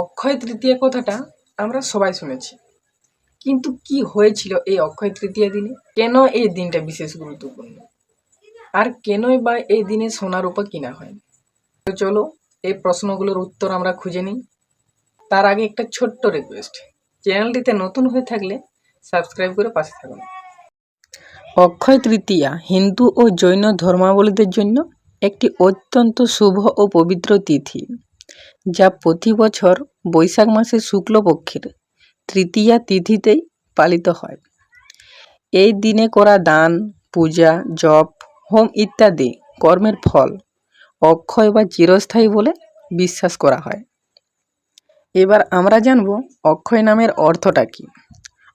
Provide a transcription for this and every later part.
অক্ষয় তৃতীয়া কথাটা আমরা সবাই শুনেছি। কিন্তু কি হয়েছিল এই অক্ষয় তৃতীয়া দিনে? কেন এই দিনটা বিশেষ গুরুত্বপূর্ণ? আর কেনই বা এই দিনে সোনার উপর কিনা হয় তো চলো, এই প্রশ্নগুলোর উত্তর আমরা খুঁজে নিই। তার আগে একটা ছোট্ট রিকোয়েস্ট চ্যানেলটিতে নতুন হয়ে থাকলে সাবস্ক্রাইব করে পাশে থাকুন। অক্ষয় তৃতীয়া হিন্দু ও জৈন ধর্মাবলীদের জন্য একটি অত্যন্ত শুভ ও পবিত্র তিথি। যা প্রতি বছর বৈশাখ মাসের শুক্লপক্ষের তৃতীয়া তিথিতেই পালিত হয়। এই দিনে করা দান, পূজা, জপ, হোম ইত্যাদি কর্মের ফল অক্ষয় বা চিরস্থায়ী বলে বিশ্বাস করা হয়। এবার আমরা জানব অক্ষয় নামের অর্থটা কী।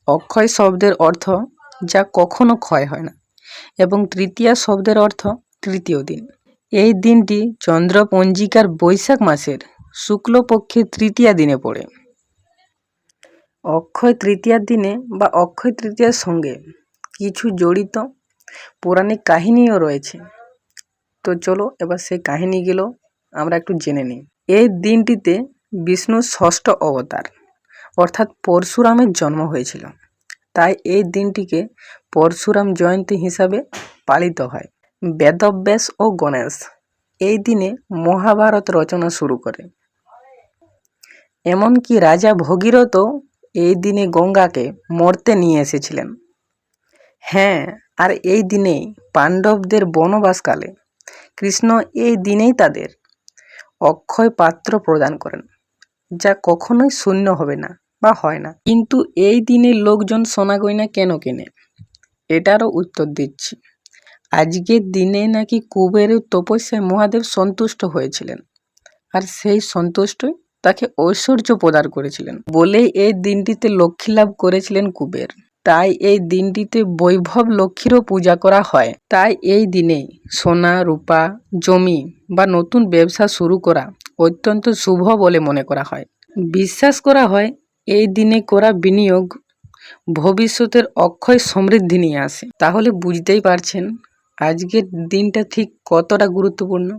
অক্ষয় শব্দের অর্থ যা কখনো ক্ষয় হয় না এবং তৃতীয়া শব্দের অর্থ তৃতীয় দিন। এই দিনটি চন্দ্র পঞ্জিকার বৈশাখ মাসের শুক্লপক্ষের তৃতীয়া দিনে পড়ে। অক্ষয় তৃতীয়ার দিনে বা অক্ষয় তৃতীয়ার সঙ্গে কিছু জড়িত পৌরাণিক কাহিনীও রয়েছে। তো চলো এবার সেই কাহিনীগুলো আমরা একটু জেনে নিই। এই দিনটিতে বিষ্ণুর ষষ্ঠ অবতার, অর্থাৎ পরশুরামের জন্ম হয়েছিল। তাই এই দিনটিকে পরশুরাম জয়ন্তী হিসাবে পালিত হয়। বেদব্যাস ও গণেশ এই দিনে মহাভারত রচনা শুরু করে। এমনকি রাজা ভগীরথও এই দিনে গঙ্গাকে মরতে নিয়ে এসেছিলেন। হ্যাঁ আর এই দিনেই পাণ্ডবদের বনবাসকালে কৃষ্ণ এই দিনেই তাদের অক্ষয় পাত্র প্রদান করেন, যা কখনোই শূন্য হবে না বা হয় না। কিন্তু এই দিনে লোকজন সোনা গয়না কেন কেনে? এটারও উত্তর দিচ্ছি। আজকের দিনে নাকি কুবেরের তপস্যায় মহাদেব সন্তুষ্ট হয়েছিলেন। আর সেই সন্তুষ্টই তাকে ঐশ্বর্য প্রদান করেছিলেন। বলেই এই দিনটিতে লক্ষ্মী লাভ করেছিলেন কুবের। তাই এই দিনটিতে বৈভব লক্ষ্মীরও পূজা করা হয়। তাই এই দিনে সোনা, রূপা, জমি বা নতুন ব্যবসা শুরু করা অত্যন্ত শুভ বলে মনে করা হয়। বিশ্বাস করা হয় এই দিনে করা বিনিয়োগ ভবিষ্যতের অক্ষয় সমৃদ্ধি নিয়ে আসে। তাহলে বুঝতেই পারছেন আজকের দিনটা ঠিক কতটা গুরুত্বপূর্ণ?